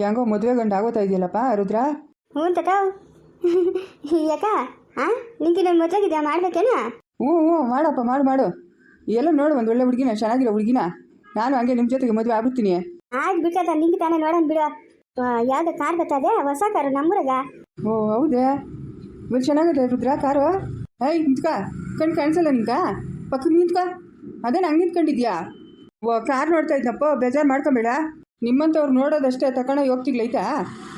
ಹೆಂಗೋ ಮದುವೆ ಗಂಡ ಆಗೋತಾ ಇದೆಯಲ್ಲಪ್ಪ ರುದ್ರ? ಹ್ಞೂ ತತ ಯಾಕ? ಹಾಂ ನಿಂಗೆ ನಾನು ಮದುವೆಗಿದ್ಯಾ ಮಾಡ್ಬೇಕೇನ? ಹ್ಞೂ ಹ್ಞೂ ಮಾಡಪ್ಪ ಮಾಡು ಮಾಡು. ಎಲ್ಲ ನೋಡು ಒಂದು ಒಳ್ಳೆ ಹುಡುಗಿನ ಚೆನ್ನಾಗಿರೋ ಹುಡುಗಿನ. ನಾನು ಹಂಗೆ ನಿಮ್ಮ ಜೊತೆಗೆ ಮದುವೆ ಆಗ್ಬಿಡ್ತೀನಿ. ಆಯ್ತು ಬಿಟ್ಟದ ನಿಂಗೆ ತಾನೇ ನೋಡೋಣ ಬಿಡು. ಯಾವ್ದು ಕಾರ್ ಬರ್ತದೆ ಹೊಸ ಕಾರು ನಮ್ಮೂರಾಗ. ಓ ಹೌದೇ? ಒಂದು ಚೆನ್ನಾಗಿದೆ ರುದ್ರ ಕಾರು? ಏಯ್ ನಿಂತ್ಕ. ಕಣ್ ಕಾಣಿಸಲ್ಲ ನಿಂಕ ಪಕ್ಕಕ್ಕೆ ನಿಂತ್ಕ. ಅದೇ ನಂಗೆ ನಿಂತ್ಕೊಂಡಿದ್ಯಾ? ಓ ಕಾರ್ ನೋಡ್ತಾ ಇದ್ನಪ್ಪ ಬೇಜಾರು ಮಾಡ್ಕೊಂಬೇಡ. ನಿಮ್ಮಂಥವ್ರು ನೋಡೋದಷ್ಟೇ ತಗೊಂಡೋಗಿ ಹೋಗ್ತಿಗ್ಲೈತಾ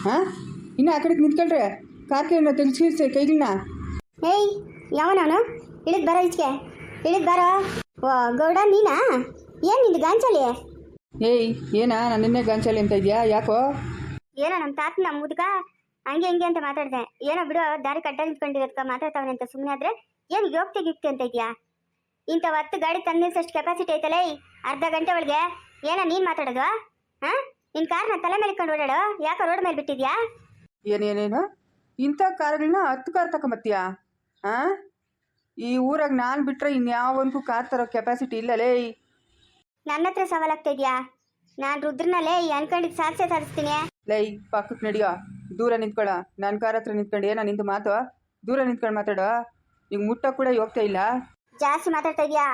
ಹಾಂ? ಇನ್ನು ಆ ಕಡೆಗೆ ನಿಂತ್ಕೊಳ್ರೆ ಕಾರ್ಕೆಯನ್ನು ತೆಗಿಸಿ ಕೈಗಳನ್ನ ಏಯ್ ಯಾವನವನು ಇಳಿದ್ ಬರ ಇಚ್ಕೆ ಇಳಿದ್ ಬರ. ಓ ಗೌಡ ನೀನಾ? ಏನು ನಿಂದು ಗಾಂಚಲಿ? ಏಯ್ ಏನಾ? ನಾನು ನಿನ್ನೆ ಗಾಂಚಲಿ ಅಂತ ಇದೆಯಾ? ಯಾಕೋ? ಏನೋ ನಮ್ಮ ತಾತನ ಮುದುಕ? ಹಂಗೆ ಹಿಂಗೆ ಅಂತ ಮಾತಾಡ್ದೆ. ಏನೋ ಬಿಡು ದಾರಿ ಕಟ್ಟ ನಿಂತ್ಕೊಂಡಿರೋದಕ್ಕ ಮಾತಾಡ್ತಾವನೆ ಅಂತ ಸುಮ್ಮನೆ ಆದ್ರೆ ಏನು ಯೋಗ್ತಿ ಗಿಕ್ತಿ ಅಂತ ಇದೆಯಾ? ಇಂಥ ಹತ್ತು ಗಾಡಿ ತಂದಿಸಷ್ಟು ಕೆಪಾಸಿಟಿ ಐತಲ್ಲ ಅರ್ಧ ಗಂಟೆ ಒಳಗೆ. ಏನೋ ನೀನು ಮಾತಾಡೋದು? ಹಾಂ? ಕಾರ್ ಕಾರ್ನ ತಲೆ ಮೇಲೆ ಇಟ್ಕೊಂಡು ಓಡಾಡು? ಯಾಕೆ ರೋಡ್ ಮೇಲೆ ಬಿಟ್ಟಿದ್ಯಾ? ಏನೇನೇನು? ಇಂಥ ಕಾರ್ಗಳನ್ನ ಹತ್ತು ಕಾರ್ ತಗೊಂಬತ್ತೀಯಾ? ಹಾಂ ಈ ಊರಾಗ ನಾನು ಬಿಟ್ರೆ ಇನ್ಯಾವನ್ಗೂ ಕಾರ್ ತರೋ ಕೆಪಾಸಿಟಿ ಇಲ್ಲಲೇ ನನ್ನ ಹತ್ರ ಸವಾಲಾಗ್ತಾ ಇದೆಯಾ? ನಾನು ರುದ್ರನಲ್ಲೇ ಈ ಅನ್ಕೊಂಡಿದ್ದು ಸಾಧಿಸೇ ಸಾಧಿಸ್ತೀನಿ. ಲೈ ಪಕ್ಕಕ್ಕೆ ನಡಿಯೋ. ದೂರ ನಿಂತ್ಕೊಳ. ನನ್ನ ಕಾರ್ ಹತ್ರ ನಿಂತ್ಕೊಂಡು ಏನೋ ನಿಂದು ಮಾತು. ದೂರ ನಿಂತ್ಕೊಂಡು ಮಾತಾಡೋ. ಈಗ ಮುಟ್ಟ ಕೂಡ ಹೋಗ್ತಾ ಇಲ್ಲ. ಜಾಸ್ತಿ ಮಾತಾಡ್ತಾ ಇದೆಯಾ?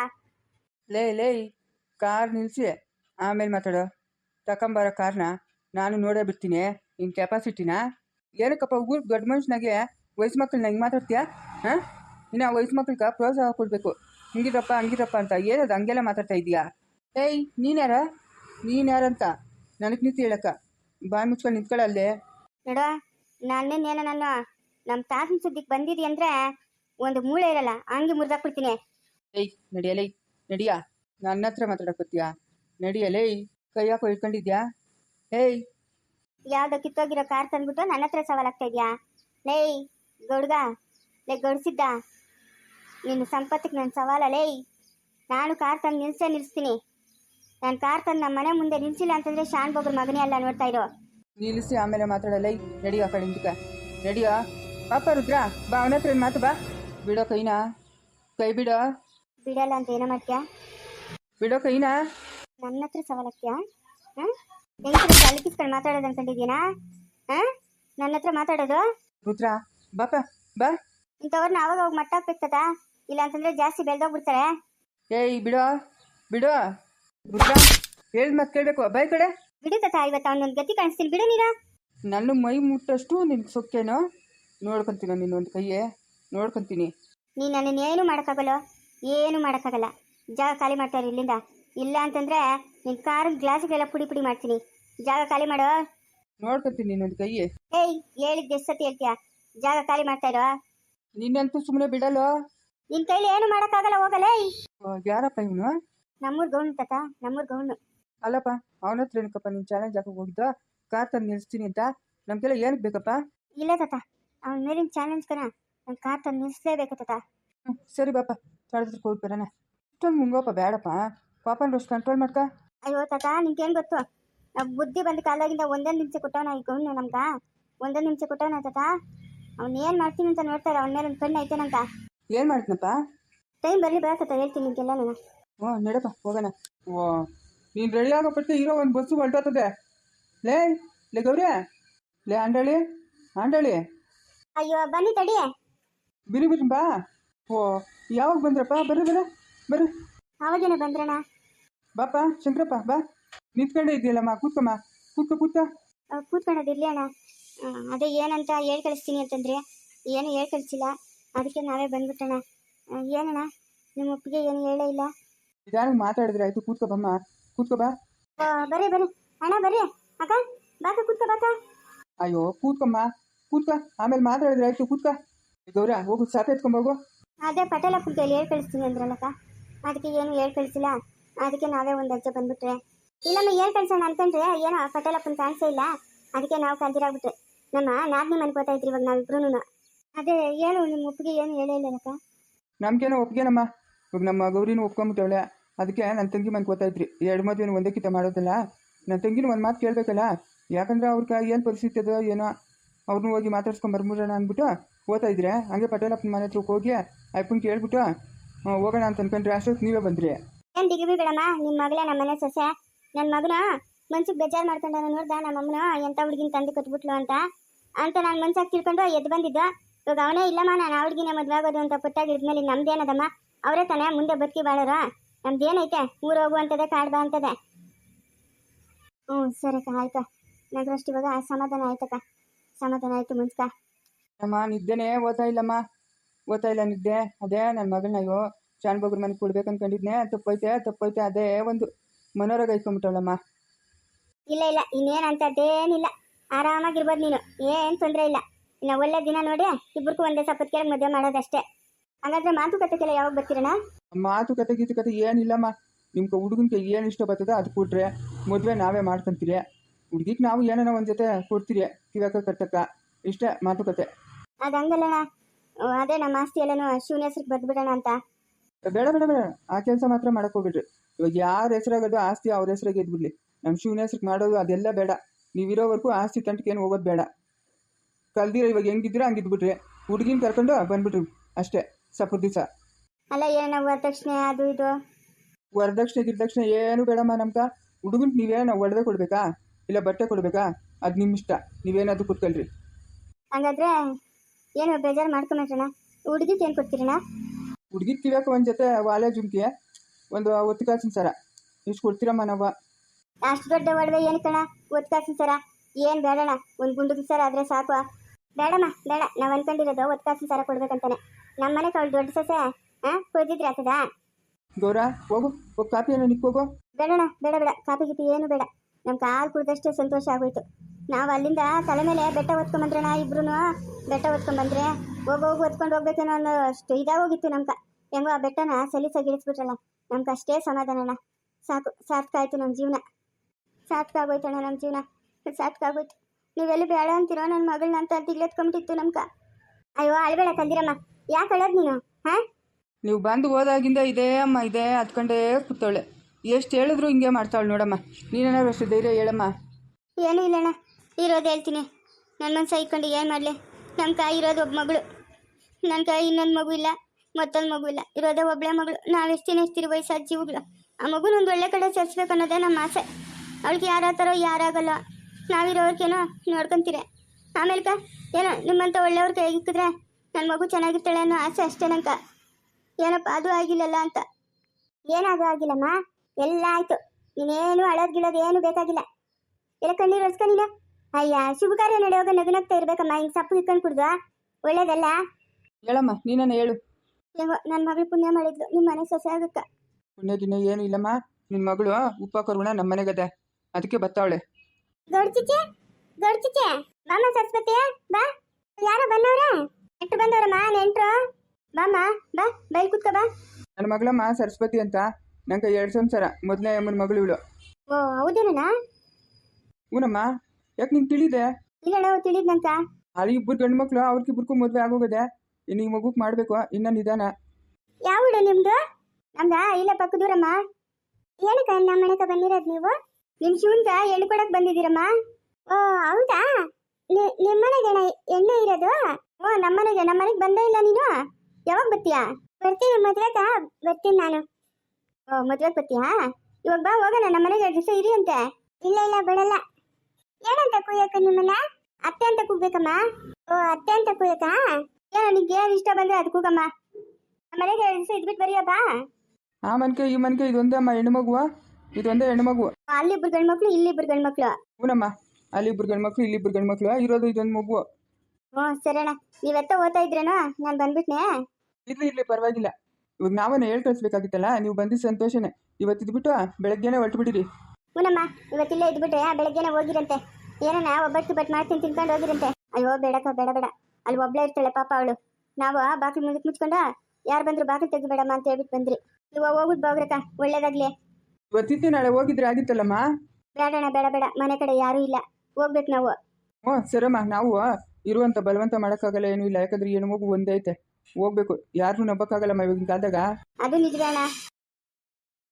ಲೇ ಲೇ ಕಾರ್ ನಿಲ್ಲಿಸಿ ಆಮೇಲೆ ಮಾತಾಡೋ. ತಗೊಂಬರೋ ಕಾರಣ ನಾನು ನೋಡೇ ಬಿಡ್ತೀನಿ. ನಿನ್ನ ಕೆಪಾಸಿಟಿನ ಏನಕ್ಕಪ್ಪ ಊರು ದೊಡ್ಡ ಮನುಷ್ಯನಾಗೆ ವಯಸ್ಸು ಮಕ್ಕಳನ್ನ ಹಿಂಗೆ ಮಾತಾಡ್ತೀಯಾ? ಹಾಂ? ಇನ್ನು ಆ ವಯಸ್ಸು ಮಕ್ಕಳಿಗೆ ಪ್ರೋತ್ಸಾಹ ಕೊಡಬೇಕು. ಹಿಂಗಿರಪ್ಪ ಹಂಗಿರಪ್ಪ ಅಂತ ಏನದು ಹಂಗೆಲ್ಲ ಮಾತಾಡ್ತಾ ಇದೀಯಾ ಏಯ್ ನೀನ್ಯಾರ ನೀನ್ಯಾರಂತ ನನಗೆ ನಿಂತು ಹೇಳಕ್ಕ. ಬಾಯಿ ಮುಚ್ಕೊಂಡು ನಿಂತ್ಕೊಳ್ಳಲ್ಲೇ ನೋಡ ನಾನೇನೇನೋ ನಾನು ನಮ್ಮ ತಾತನ ಸುದ್ದಿಗೆ ಬಂದಿದಿ ಅಂದರೆ ಒಂದು ಮೂಳೆ ಇರಲ್ಲ ಹಂಗೆ ಮುರಿದಾಕ್ಬಿಡ್ತೀನಿ. ಏಯ್ ನಡಿಯಲೇ? ನಡಿಯಾ? ನನ್ನ ಹತ್ರ ಮಾತಾಡಕ್ಕೋತೀಯಾ ನಡಿಯಲೇ? ಕೈ ಹಾಕೋ ಇಟ್ಕೊಂಡಿದ್ಯಾ ಏಯ್! ಯಾವ್ದೋ ಕಿತ್ತೋಗಿರೋ ಕಾರ್ ತಂದ್ಬಿಟ್ಟು ನನ್ನ ಹತ್ರ ಸವಾಲಾಗ್ತಾ ಇದೆಯಾ? ಲೇಯ್ ಗೌಡ್ಗ ಲೇ ಗೌಡ್ಸಿದ್ದ. ನಿನ್ನ ಸಂಪತ್ತಿಗೆ ನನ್ನ ಸವಾಲ ಲೇಯ್. ನಾನು ಕಾರ್ ತಂದು ನಿಲ್ಸೇ ನಿಲ್ಲಿಸ್ತೀನಿ ನಾನು ಕಾರ್ ತಂದು ನಮ್ಮ ಮನೆ ಮುಂದೆ ನಿಲ್ಸಿಲ್ಲ ಅಂತಂದ್ರೆ ಶಾನ್ ಬೊಬ್ಬರ ಮಗನೇ ಅಲ್ಲ ನೋಡ್ತಾ ಇರೋ. ನಿಲ್ಲಿಸಿ ಆಮೇಲೆ ಮಾತಾಡಲೈ ನಡಿಯೋ ಆ ಕಡೆ ಇಂದಕ್ಕೆ ನಡಿಯೋ? ಪಾಪ ರುದ್ರ ಬಾ ಅವನ ಹತ್ರ ಮಾತು ಬಾ. ಬಿಡೋ ಕೈನಾ? ಕೈ ಬಿಡೋ? ಬಿಡಲ್ಲ ಅಂತ ಏನೋ ಮಾಡ್ತೀಯಾ? ಬಿಡೋ ಕೈನಾ? ನನ್ನ ಹತ್ರ ಸವಾಲಾಗ್ತೀಯಾ ಹಾಂ? ಹೆಂಗ್ ಮಾತಾಡೋದು ಅನ್ಕೊಂಡಿದ್ದೀನಾ? ಹಾಂ? ನನ್ನ ಹತ್ರ ಮಾತಾಡೋದು? ರುದ್ರ ಬಾಪ ಬಾ ಇಂಥವ್ರನ್ನ ಅವಾಗ ಅವಾಗ ಮಟ್ಟ ಹಾಕ್ಬೇಕದ ಇಲ್ಲ ಅಂತಂದ್ರೆ ಜಾಸ್ತಿ ಬೆಳ್ದೋಗ್ಬಿಡ್ತಾರೆ. ಏಯ್ ಬಿಡು ಬಿಡು. ರುದ್ರ ಹೇಳ್ ಮತ್ ಕೇಳ್ಬೇಕು. ಬೈ ಕಡೆ. ಬಿಡು ತಾತ ಇವತ್ತು ಅವನೊಂದು ಗತಿ ಕಾಣಿಸ್ತೀನಿ. ಬಿಡು ನೀನು. ನನ್ನ ಮೈ ಮುಟ್ಟಷ್ಟು ನಿನ್ ಸೊಕ್ಕೇನೋ? ನೋಡ್ಕೊಂತೀನ ನಿನ್ನ ಒಂದು ಕೈಯೇ? ನೋಡ್ಕೊಂತೀನಿ. ನೀನು ನನ್ನನ್ನು ಏನು ಮಾಡೋಕ್ಕಾಗಲ್ಲ? ಏನು ಮಾಡೋಕ್ಕಾಗಲ್ಲ? ಜಾಗ ಖಾಲಿ ಮಾಡ್ತಾರೆ ಇಲ್ಲಿಂದ. ಇಲ್ಲ ಅಂತಂದ್ರೆ ನಿನ್ ಕಾರ್ ಗ್ಲಾಸ್ಗೆಲ್ಲ ಪುಡಿ ಪುಡಿ ಮಾಡ್ತೀನಿ. ಜಾಗ ಖಾಲಿ ಮಾಡು. ನೋಡ್ಕೊತೀನಿ ನಿನ್ನ ಕೈಯೇ ಏಯ್ ಹೇಳಿದ್ದೆ ಎಷ್ಟು ಸತಿ ಹೇಳ್ತೀಯ? ಜಾಗ ಖಾಲಿ ಮಾಡ್ತಾ ಇರೋ. ನಿನ್ನಂತೂ ಸುಮ್ಮನೆ ಬಿಡಲ್ಲೋ ನಿನ್ ಕೈಲಿ ಏನು ಮಾಡಕ್ಕಾಗಲ್ಲ ಹೋಗಲ್ಲ ಯಾರಪ್ಪ ಇವನು? ನಮ್ಮೂರ್ ಗೌನ್ ತಾತ ನಮ್ಮೂರ್ ಗೌನ್. ಅಲ್ಲಪ್ಪ ಅವನ ಹತ್ರ ಏನಕ್ಕಪ್ಪ ನೀನು ಚಾಲೆಂಜ್ ಹಾಕೋ ಹೋಗಿದ್ದ? ಕಾರ್ ತಂದು ನಿಲ್ಸ್ತೀನಿ ಅಂತ? ನಮ್ಗೆಲ್ಲ ಏನಕ್ಕೆ ಬೇಕಪ್ಪ? ಇಲ್ಲ ತಾತ ಅವನ ಮೇಲಿನ ಚಾಲೆಂಜ್ ಕಣ ನನ್ನ ಕಾರ್ ತಂದು ನಿಲ್ಲಿಸ್ಲೇಬೇಕು ತಾತ. ಸರಿ ಬಾಪ ತಡೆದ್ರೆ ಹೋಗಿ ಬರೋಣ ಇಷ್ಟೊಂದು ಮುಂಗೋಪ ಬೇಡಪ್ಪ. ಪಾಪನ ಅಷ್ಟು ಕಂಟ್ರೋಲ್ ಮಾಡ್ಕ. ಅಯ್ಯೋ ತಾತ ಏನು ಗೊತ್ತು? ನಾವು ಬುದ್ಧಿ ಬಂದ ಕಾಲಾಗಿಂದ ಒಂದೇ ನಿಮಿಷ ಕೊಟ್ಟವನ ಈ ಗೌಣ್ಣು ನಮ್ಗ. ಒಂದೇ ನಿಮಿಷ ಕೊಟ್ಟವನ ತಾತ. ಅವ್ನು ಏನು ಮಾಡ್ತೀನಿ ಅಂತ ನೋಡ್ತಾರೆ ಅವನ ಮೇಲೆ ಒಂದು ಕಣ್ಣು ಐತೇನಂತ ಏನು ಮಾಡ್ತೀನಪ್ಪ? ಟೈಮ್ ಬರ್ಲಿ ಬರ ತಾತ ಹೇಳ್ತೀನಿ ನಿಮಗೆಲ್ಲ ನಾನು. ಓ ನಡಪ್ಪ ಹೋಗೋಣ. ಓ ನೀನು ರೆಡಿ ಆಗೋಪಟ್ಟು ಇರೋ ಒಂದು ಬಸ್ಸು ಹೊರಟೋತದೆ. ಲೇ ಲೇ ಗೌರಿ ಲೇ ಆಂಡಳಿ ಆಂಡಳಿ. ಅಯ್ಯೋ ಬನ್ನಿ ತಡಿ. ಬಿರಿ ಬಿರಿ ಬಾ. ಓ ಯಾವಾಗ ಬಂದ್ರಪ್ಪ? ಬರ್ರಿ ಬರ್ರಿ ಬರ್ರಿ. ಅವಾಗೇನೆ ಬಂದ್ರಣ ಬಾಪ ಶಂಕರಪ್ಪ ಬಾ. ನಿಂತ್ಕೊಂಡೇ ಇದೆಯಲ್ಲಮ್ಮ ಕೂತ್ಕಮ್ಮ ಕೂತ್ಕೊ ಕೂತ್ಕೊಂಡ ಇರ್ಲಿ ಅಣ್ಣ. ಅದೇ ಏನಂತ ಹೇಳಿ ಕಳಿಸ್ತೀನಿ ಅಂತಂದ್ರೆ ಏನು ಹೇಳಿ ಕಳಿಸಿಲ್ಲ ಅದಕ್ಕೆ ನಾವೇ ಬಂದ್ಬಿಟ್ಟಣ. ಏನಣ್ಣ? ನಿಮ್ಮ ಒಪ್ಪಿಗೆ ಏನು ಹೇಳೇ ಇಲ್ಲ? ನಿಧಾನಕ್ಕೆ ಮಾತಾಡಿದ್ರೆ ಆಯ್ತು. ಕೂತ್ಕೊ ಬಮ್ಮ ಕೂತ್ಕೊ ಬಾ. ಬರೇ ಬರ್ರಿ ಅಣ್ಣ ಬರೀ ಅಕ್ಕ ಬಾಕ ಕೂತ್ಕೊ ಬಾಕ. ಅಯ್ಯೋ ಕೂತ್ಕಮ್ಮ ಕೂತ್ಕ. ಆಮೇಲೆ ಮಾತಾಡಿದ್ರೆ ಆಯ್ತು. ಕೂತ್ಕ. ಗೌರ ಹೋಗು ಸಾಕ ಹೋಗು. ಅದೇ ಪಟೇಲ ಕೈಲಿ ಹೇಳಿ ಕಳಿಸ್ತೀನಿ ಅಂದ್ರಲ್ಲಕ್ಕ. ಅದಕ್ಕೆ ಏನು ಹೇಳಿ ಕಳಿಸಿಲ್ಲ ಅದಕ್ಕೆ ನಾವೇ ಒಂದು ಅಜ್ಜ ಬಂದ್ಬಿಟ್ರೆ. ಇಲ್ಲಮ್ಮ, ಏನು ಕಳ್ಸೋಣ ಅನ್ಕೊಂಡ್ರೆ ಏನೋ ಪಟೇಲಪ್ಪನ ಕಾಣಿಸೇ ಇಲ್ಲ. ಅದಕ್ಕೆ ನಾವು ಕಂಜಿರಾಗ್ಬಿಟ್ರೆ ನಮ್ಮ ನಾದ್ನಿ ಮನ್ಕೋತಾ ಇದ್ರಿ ಇವಾಗ ನಾವಿಬ್ರು ಅದೇ ಏನು ನಿಮ್ಮ ಒಪ್ಪಿಗೆ ಏನು ಹೇಳೇ ಇಲ್ಲಕ್ಕ ನಮ್ಗೇನೋ ಒಪ್ಗೆನಮ್ಮ ಇವಾಗ ನಮ್ಮ ಗೌರಿನೂ ಒಪ್ಕೊಂಬಿಟ್ಟವಳೆ. ಅದಕ್ಕೆ ನನ್ನ ತಂಗಿ ಮನ್ಕೋತಾ ಕೂತಾ ಇದ್ರಿ. ಎರಡು ಮದುವೆನೂ ಒಂದೇ ಕಿತ ಮಾಡೋದಲ್ಲ? ನನ್ನ ತಂಗಿನ ಒಂದು ಮಾತು ಕೇಳಬೇಕಲ್ಲ? ಯಾಕಂದ್ರೆ ಅವ್ರಿಗೆ ಏನು ಪರಿಸ್ಥಿತಿ ಅದೋ ಏನೋ? ಅವ್ರನ್ನೂ ಹೋಗಿ ಮಾತಾಡ್ಸ್ಕೊಂಡು ಬರ್ಬಿಡೋಣ ಅಂದ್ಬಿಟ್ಟು ಓದ್ತಾ ಇದ್ರೆ. ಹಂಗೆ ಪಟೇಲಪ್ಪನ ಮನೆ ಹತ್ರಕ್ಕೆ ಹೋಗಿ ಅಪ್ಪನ ಕೇಳ್ಬಿಟ್ಟು ಹೋಗೋಣ ಅಂತ ಅನ್ಕೊಂಡ್ರೆ ಅಷ್ಟೊತ್ತು ನೀವೇ ಬಂದ್ರಿ. ಏನ್ ದಿಗಿಬಿ ಬಿಡಮ್ಮ ನಿಮ್ ಮಗಳೇ ನಮ್ಮ ಮನೆ ಸೊಸೆ. ನನ್ನ ಮಗನ ಮನ್ಸಿಗೆ ಬೇಜಾರು ಮಾಡ್ಕೊಂಡ ನೋಡ್ದ, ನಮ್ಮ ಅಮ್ಮನ ಎಂತ ಹುಡುಗಿನ ತಂದು ಕೊಟ್ಬಿಟ್ಲು ಅಂತ. ಅಂತ ನಾನು ಮನ್ಸಾಗಿ ತಿಳ್ಕೊಂಡು ಎದ್ದು ಬಂದಿದ್ದ. ಇವಾಗ ಅವನೇ, ಇಲ್ಲಮ್ಮ, ನಾನು ಆ ಹುಡುಗಿನ ಮದುವೆ ಆಗೋದು ಅಂತ ಪುಟ್ಟಾಗಿದ್ಮೇಲೆ ನಮ್ದೇನದಮ್ಮ ಅವರೇ ತಾನೆ ಮುಂದೆ ಬದುಕಿ ಬಾಳೋರ. ನಮ್ದೇನೈತೆ ಊರು ಹೋಗುವಂಥದ್ದೇ ಕಾಡ್ದ ಅಂತದೆ. ಹ್ಮ್ ಸರಿ ಅಕ್ಕ, ಆಯ್ತ. ನಗರಷ್ಟು ಇವಾಗ ಸಮಾಧಾನ ಆಯ್ತಕ್ಕ ಸಮಾಧಾನ ಆಯ್ತು ಮುಂಚಕ ಅಮ್ಮ, ನಿದ್ದೆನೇ ಓದ್ತಾ ಇಲ್ಲಮ್ಮ. ಓದ್ತಾ ಇಲ್ಲ ನಿದ್ದೆ. ಅದೇ ನನ್ನ ಮಗಳನ್ನ ಶಾನ್ ಬಗ್ರ ಮನೆಗೆ ಕೊಡ್ಬೇಕು ಅನ್ಕೊಂಡಿದ್ನೆ. ತಪ್ಪೈತೆ ತಪ್ಪೈತೆ ಅದೇ ಒಂದು ಮನೋರೋಗ ಇಟ್ಕೊಂಡ್ಬಿಟ್ಟವಳಮ್ಮ ಇಲ್ಲ ಇಲ್ಲ ಇನ್ನೇನು ಅಂತದ್ದೇನಿಲ್ಲ. ಆರಾಮಾಗಿರ್ಬೋದು ನೀನು. ಏನು ತೊಂದರೆ ಇಲ್ಲ. ಇನ್ನು ಒಳ್ಳೆ ದಿನ ನೋಡಿ ಇಬ್ಬರಿಗೂ ಒಂದೇ ಸಪತ್ ಕೇಳಿ ಮದುವೆ ಮಾಡೋದಷ್ಟೇ. ಹಾಗಾದ್ರೆ ಮಾತುಕತೆಗೆಲ್ಲ ಯಾವಾಗ ಬರ್ತೀರಣ್ಣ? ಮಾತುಕತೆ ಗೀತುಕತೆ ಏನಿಲ್ಲಮ್ಮ. ನಿಮ್ಗೆ ಹುಡುಗನ್ಗೆ ಏನು ಇಷ್ಟ ಬರ್ತದೆ ಅದು ಕೊಟ್ರೆ ಮದುವೆ ನಾವೇ ಮಾಡ್ಕೊಂತೀರಿ. ಹುಡುಗಿಗೆ ನಾವು ಏನಾರ ಒಂದು ಜೊತೆ ಕೊಡ್ತೀರಿ ಕಿವಕ ಕಟ್ಟಕ್ಕ. ಇಷ್ಟೇ ಮಾತುಕತೆ ಅದು ಹಂಗಲ್ಲಣ್ಣ. ಅದೇ ನಮ್ಮ ಆಸ್ತಿ ಎಲ್ಲನೂ ಶಿವನ ಹೆಸ್ರಿಗೆ ಬರ್ದ್ಬಿಡೋಣ ಅಂತ. ಬೇಡ ಬೇಡ ಬೇಡ. ಆ ಕೆಲಸ ಮಾತ್ರ ಮಾಡಕ್ ಹೋಗ್ಬಿಡ್ರಿ ಇವಾಗ ಯಾರ ಹೆಸರಾಗೋದು ಆಸ್ತಿ ಅವ್ರ ಹೆಸರಾಗೆ ಇದ್ಬಿಡ್ಲಿ. ನಮ್ಮ ಶಿವನ ಹೆಸ್ರಿಗೆ ಮಾಡೋದು ಅದೆಲ್ಲ ಬೇಡ. ನೀವಿರೋವರೆಗೂ ಆಸ್ತಿ ತಂಟಕ್ಕೆ ಏನು ಹೋಗೋದು ಬೇಡ. ಕಲ್ದಿರ ಇವಾಗ ಹೆಂಗಿದ್ರೆ ಹಂಗಿದ್ಬಿಟ್ರಿ ಹುಡುಗಿನ ಕರ್ಕೊಂಡು ಬಂದ್ಬಿಟ್ರಿ ಅಷ್ಟೇ ಸಪುರ ದಿವಸ. ಅಲ್ಲ ಏನ ವರದಕ್ಷಿಣೆ ಅದು ಇದು. ವರದಕ್ಷಿಣೆ ಗಿರದಕ್ಷಿಣೆ ಏನು ಬೇಡಮ್ಮ ನಮ್ಗ. ಹುಡುಗನ್ ನೀವೇನ ಒಡವೆ ಕೊಡ್ಬೇಕಾ? ಇಲ್ಲ ಬಟ್ಟೆ ಕೊಡ್ಬೇಕಾ? ಅದು ನಿಮ್ಮ ಇಷ್ಟ. ನೀವೇನಾದ್ರು ಕುತ್ಕೊಳ್ರಿ ಹಂಗಾದ್ರೆ ಏನು ಬೇಜಾರು ಮಾಡ್ಕೊಂಬಿಟ್ರಣ ಹುಡುಗಿ ಏನ್ ಕೊಡ್ತೀರಣ್ಣ ಹುಡುಗಿ ಕಿವ್ಯಾಕ ಒಂದ್ ಜೊತೆ ವಾಲೆ ಜುಮ್ಕಿಯ? ಒಂದು ಒತ್ತು ಕಾಸಿನ ಸರ. ಇಷ್ಟು ಕೊಡ್ತೀರಮ್ಮ ನಾವು ಅಷ್ಟು ದೊಡ್ಡ ಒಡವೆ ಏನು ಕಣ ಒತ್ಕಾಸಿನ ಸರ. ಏನ್ ಬೇಡಣ ಒಂದು ಗುಂಡು ಸರ ಆದ್ರೆ ಸಾಕು. ಬೇಡಮ್ಮ ಬೇಡ ನಾವು ಅನ್ಕೊಂಡಿರೋದು ಒತ್ಕಾಸಿನ ಸರ ಕೊಡ್ಬೇಕಂತಾನೆ. ನಮ್ಮ ಮನೆ ಅವಳು ದೊಡ್ಡ ಸೊಸೆ ಹಾಂ ಕೊಡ್ದಿದ್ರೆ ಆಗ್ತದಾ ಗೌರ ಹೋಗು ಹೋಗಿ ನಿಕ್ ಹೋಗು. ಬೇಡಣ ಬೇಡ ಬೇಡ ಕಾಪಿ ಗಿಪಿ ಏನು ಬೇಡ. ನಮ್ಮ ಕಾಲು ಕುಡ್ದಷ್ಟೇ ಸಂತೋಷ ಆಗೋಯ್ತು. ನಾವು ಅಲ್ಲಿಂದ ತಲೆ ಮೇಲೆ ಬೆಟ್ಟ ಹೊತ್ಕೊಂಬಂದ್ರಣ ಇಬ್ರು ಬೆಟ್ಟ ಹೊತ್ಕೊಂಬಂದ್ರೆ? ಹೋಗಿ ಹೊತ್ಕೊಂಡು ಹೋಗ್ಬೇಕೇನೋ ಅನ್ನೋ ಅಷ್ಟು ಇದಾಗೋಗಿತ್ತು ನಮ್ಗೆ ಹೆಂಗೋ ಆ ಬೆಟ್ಟನ ಸಲೀಸಾಗಿ ಇಳಿಸ್ಬಿಟ್ರಲ್ಲ. ನಮ್ಗೆ ಅಷ್ಟೇ ಸಮಾಧಾನಣ್ಣ ಸಾಕು ಸಾರ್ಥಕ ಆಯ್ತು ನಮ್ಮ ಜೀವನ. ಸಾರ್ಥಕ ಆಗೋಯ್ತಣ್ಣ ನಮ್ಮ ಜೀವನ. ಸಾರ್ಥಕ ಆಗೋಯ್ತು. ನೀವೆಲ್ಲಿ ಬೇಡ ಅಂತೀರೋ ನನ್ನ ಮಗಳನ್ನ ಅಂತ ತಿಗ್ಲೆತ್ಕೊಂಬಿಟ್ಟಿತ್ತು ನಮ್ಗೆ ಅಯ್ಯೋ ಅಳ್ಬೇಡ ಕಂದಿರಮ್ಮ ಯಾಕೆ ಅಳೋದು ನೀನು ಹಾಂ? ನೀವು ಬಂದು ಹೋದಾಗಿಂದ ಇದೇ ಅಮ್ಮ ಇದೇ ಹತ್ಕೊಂಡೇ ಕೂತವಳೆ. ಎಷ್ಟು ಹೇಳಿದ್ರು ಹಿಂಗೆ ಮಾಡ್ತಾವಳು ನೋಡಮ್ಮ. ನೀನೇನಾದ್ರು ಅಷ್ಟು ಧೈರ್ಯ ಹೇಳಮ್ಮ. ಏನೂ ಇಲ್ಲಣ್ಣ. ಇರೋದು ಹೇಳ್ತೀನಿ. ನನ್ನ ಮನ್ಸು ಇಟ್ಕೊಂಡು ಏನು ಮಾಡಲಿ? ನಮ್ಮ ಕಾಯಿ ಇರೋದು ಒಬ್ಬ ಮಗಳು. ನನ್ನ ಕಾಯಿ ಇನ್ನೊಂದು ಮಗು ಇಲ್ಲ, ಮತ್ತೊಂದು ಮಗು ಇಲ್ಲ. ಇರೋದೇ ಒಬ್ಬಳೆ ಮಗಳು. ನಾವು ಎಷ್ಟು ದಿನ ಎಷ್ಟಿರಿ ವಯಸ್ಸಾದ ಆ ಮಗುನ ಒಂದು ಒಳ್ಳೆ ಕಡೆ ಸೇರಿಸ್ಬೇಕು ಅನ್ನೋದೇ ನಮ್ಮ ಆಸೆ. ಅವಳಿಗೆ ಯಾರಾತಾರೋ ಯಾರಾಗಲ್ಲ. ನಾವಿರೋರ್ಗೇನೋ ನೋಡ್ಕೊಂತೀರಿ. ಆಮೇಲೆ ಏನೋ ನಿಮ್ಮಂತ ಒಳ್ಳೆಯವ್ರ ಕೈ ಇಕ್ಕಿದ್ರೆ ನನ್ನ ಮಗು ಚೆನ್ನಾಗಿರ್ತಾಳೆ ಅನ್ನೋ ಆಸೆ ಅಷ್ಟೇ ನಂಕ ಏನಪ್ಪ, ಅದು ಆಗಿಲ್ಲಲ್ಲ ಅಂತ. ಏನಾದರೂ ಆಗಿಲ್ಲಮ್ಮ? ಎಲ್ಲ ಆಯಿತು. ನೀನೇನು ಅಳೋದು ಗಿಳೋದು ಏನು ಬೇಕಾಗಿಲ್ಲ. ಎಲ್ಲ ಕಣ್ಣೀರು ನೀನು. ಅಯ್ಯ ಶುಭ ಕಾರ್ಯ ನಡೆಯುವಾಗ ನಗು ನಗ್ತಾ ಇರ್ಬೇಕಮ್ಮ ಹಿಂಗೆ ಸಪ್ಪು ಇಟ್ಕೊಂಡು ಕುಡ್ದು. ಒಳ್ಳೇದಲ್ಲ? ಹೇಳಮ್ಮ ನೀನನ್ನ ಹೇಳು. ಹೆಂಗೋ ನನ್ನ ಮಗಳು ಪುಣ್ಯ ಮಾಡಿದ್ಲು ನಿಮ್ಮ ಮನೆ ಸೊಸೆ ಆಗಕ್ಕ ಪುಣ್ಯ ದಿನ ಏನು ಇಲ್ಲಮ್ಮ. ನಿನ್ನ ಮಗಳು ಉಪ್ಪ ಕರುಣ ನಮ್ಮ ಮನೆಗದೆ ಅದಕ್ಕೆ ಬತ್ತಾವಳೆ. ಗೌಡ್ಚಿಚೆ ಗೌಡ್ಚಿಚೆ ಬಾಮ ಸರಸ್ವತಿ ಬಾ. ಯಾರೋ ಬಂದವ್ರೆ? ಎಷ್ಟು ಬಂದವ್ರಮ್ಮ ನೆಂಟ್ರು. ಬಾಮ್ಮ ಬಾ ಬೈಲ್ ಕುತ್ಕ ಬಾ. ನನ್ನ ಮಗಳಮ್ಮ ಸರಸ್ವತಿ ಅಂತ. ನಂಗೆ ಎರಡು ಸಂಸಾರ. ಮೊದಲನೇ ಅಮ್ಮನ ಮಗಳು ಇವಳು. ಓ ಹೌದೇನಣ್ಣ? ಹೂನಮ್ಮ ಯಾಕೆ ನಿಂಗೆ ತಿಳಿದೆ? ಇಲ್ಲ ನಾವು ತಿಳಿದ್ನಂತ. ಅಲ್ಲಿ ಇಬ್ಬರು ಗಂಡು ಮಕ್ಕಳು ಅವ್ರಿಗಿಬ್ಬರಿಗೂ ಮದುವೆ ಆಗೋಗದೆ. ಇನ್ನು ಈ ಮಗುಗೆ ಮಾಡಬೇಕು ಇನ್ನ ನಿಧಾನ. ಯಾವ ಊರು ನಿಮ್ದು? ನಮ್ದ ಇಲ್ಲ ಪಕ್ಕದೂರಮ್ಮ ಏನಕ್ಕ ನಮ್ಮ ಮನೆಗೆ ಬಂದಿರೋದು ನೀವು? ನಿಮ್ ಶಿವನ್ಗ ಎಣ್ಣೆ ಕೊಡಕ್ ಬಂದಿದ್ದೀರಮ್ಮ? ಓ ಹೌದಾ? ನಿ- ನಿಮ್ ಮನೆಗೆ ಎಣ್ಣೆ- ಇರೋದು? ಓ ನಮ್ಮ ಮನೆಗೆ ನಮ್ಮ ಮನೆಗೆ ಬಂದೇ ಇಲ್ಲ ನೀನು? ಯಾವಾಗ ಬರ್ತೀಯಾ? ಬರ್ತೀನಿ ಮದ್ವೆಗ ಬರ್ತೀನಿ ನಾನು. ಓ ಮದ್ವೆಗೆ ಬರ್ತೀಯಾ? ಇವಾಗ ಬಾ ಹೋಗೋಣ ನಮ್ಮ ಮನೆಗೆ ಎರಡು ದಿವಸ ಇರಿ ಅಂತೆ. ಇಲ್ಲ ಇಲ್ಲ ಬಿಡಲ್ಲ ಏನಂತ ಕುಯ್ಯಕ್ಕ ನಿಮ್ಮನ್ನ? ಅತ್ತೆ ಅಂತ ಕೂಗ್ಬೇಕಮ್ಮ? ಓ ಅತ್ತೆ ಅಂತ ಕೂಯಕ ಏನೋ ನಿಂಗೆ ಏನು ಇಷ್ಟ ಬಂದ್ರೆ ಅದು ಕೂಗಮ್ಮ. ಮನೆಗೆ ಎರಡು ದಿವಸ ಇದ್ಬಿಟ್ಟು ಆ ಮನ್ಕೆ ಈ ಮನ್ಕೆ ಇದೊಂದೇ ಅಮ್ಮ ಹೆಣ್ಣು ಮಗುವ? ಇದೊಂದೇ ಹೆಣ್ಣು ಮಗು ಅಲ್ಲಿಬ್ರು ಗಂಡ್ಮಕ್ಳು ಇಲ್ಲಿಬ್ರು ಗಂಡ್ಮಕ್ಳು. ಹೂನಮ್ಮ ಅಲ್ಲಿ ಇಬ್ರು ಗಂಡ್ ಮಕ್ಳು ಇಲ್ಲಿ ಇಬ್ರು ಗಂಡ್ ಮಕ್ಳು ಇರೋದು ಇದೊಂದು ಮಗು ಅಣ್ಣ ಸರಿಣ್ಣ ಎತ್ತ ಓದ್ತಾ ಇದ್ರೇನೋ? ನಾನು ಬಂದ್ಬಿಟ್ನೆ. ಇರ್ಲಿ ಇರ್ಲಿ ಪರವಾಗಿಲ್ಲ. ಇವಾಗ ನಾವನ್ನ ಹೇಳ್ ಕಳಿಸ್ಬೇಕಾಗಿತ್ತಲ್ಲ ನೀವು ಬಂದಿದ್ದು ಸಂತೋಷನೇ. ಇವತ್ತಿದ್ಬಿಟ್ಟು ಬೆಳಗ್ಗೆನೆ ಹೊರಟು ಬಿಡಿರಿ ಹ್ಞೂನಮ್ಮ ಇವತ್ತಿಲ್ಲೇ ಇದ್ಬಿಟ್ರೆ ಬೆಳಗ್ಗೆನೆ ಹೋಗಿರಂತೆ. ಏನನ್ನ ಒಬ್ಬಟ್ಟು ಬಟ್ ಮಾಡ್ತೀನಿ ತಿನ್ಕೊಂಡು ಹೋಗಿರಂತೆ. ಅಯ್ಯೋ ಬೇಡಕ್ಕ ಬೇಡ ಬೇಡ. ಅಲ್ಲಿ ಒಬ್ಳೆ ಇರ್ತಾಳೆ ಪಾಪ ಅವಳು. ನಾವು ಬಾಗಿಲು ಮುಂದಕ್ಕೆ ಮುಚ್ಕೊಂಡ ಯಾರು ಬಂದ್ರು ಬಾಗಿಲು ತೆಗಿಬೇಡಮ್ಮ ಅಂತ ಹೇಳ್ಬಿಟ್ಟು ಬಂದ್ರಿ. ನೀವು ಹೋಗುದ್ ಬಾಗ್ರಕ್ಕ ಒಳ್ಳೇದಾಗ್ಲಿ. ಗೊತ್ತಿತ್ತು ನಾಳೆ ಹೋಗಿದ್ರೆ ಆಗಿತ್ತಲ್ಲಮ್ಮ? ಬೇಡಣ್ಣ ಬೇಡ ಬೇಡ. ಮನೆ ಕಡೆ ಯಾರೂ ಇಲ್ಲ. ಹೋಗ್ಬೇಕು ನಾವು. ಹ್ಞೂ ಸರಮ್ಮ ನಾವು ಇರುವಂತ ಬಲವಂತ ಮಾಡೋಕ್ಕಾಗಲ್ಲ ಏನೂ ಇಲ್ಲ. ಯಾಕಂದ್ರೆ ಏನು ಮಗು ಒಂದೈತೆ ಐತೆ. ಹೋಗ್ಬೇಕು. ಯಾರನ್ನೂ ನಂಬಕ್ಕಾಗಲ್ಲಮ್ಮ ಇವಾಗಿನ ಕಾಲದಾಗ? ಅದು ನಿಜ ಅಣ್ಣ.